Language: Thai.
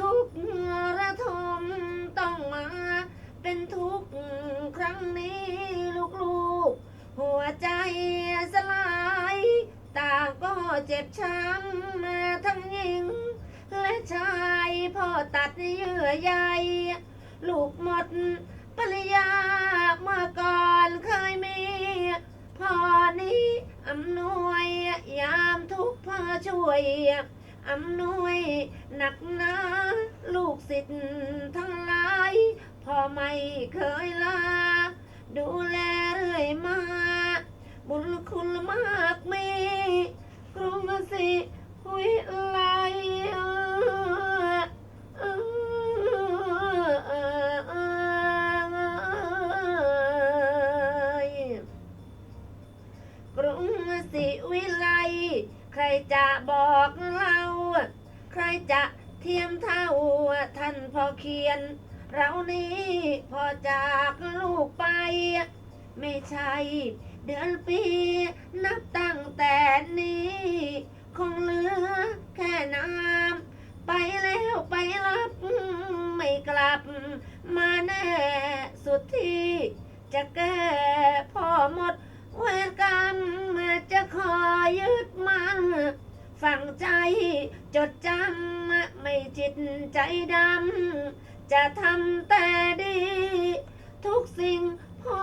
ทุกข์ระทมต้องมาเป็นทุกข์ครั้งนี้ลูกๆ หัวใจสลายต่างก็เจ็บช้ำมาทั้งหญิง และชายพ่อตัดเยื่อใยลูกหมดปริญญาเมื่อก่อนเคยมีพ่อนี้อำนวยยามทุกพ่อช่วย อำนวยหนักหนาลูกศิษย์ทั้งหลายพ่อไม่เคยลา ดูแลเรื่อยมา บุญคุณมากมีกรุงศรีวิไล กรุงศรีวิไล ใครจะบอกเรา ใครจะเทียมเท่าท่านพอเขียน เรานี้พอจากลูกไป ไม่ใช่ เดือนปีนับตั้งแต่นี้ คงเหลือแค่น้ำไปแล้วไปรับ ไม่กลับ มาแน่สุดที่ จะแก้พ่อหมด ฝังใจ จดจำไม่จิตใจดำ จะทำแต่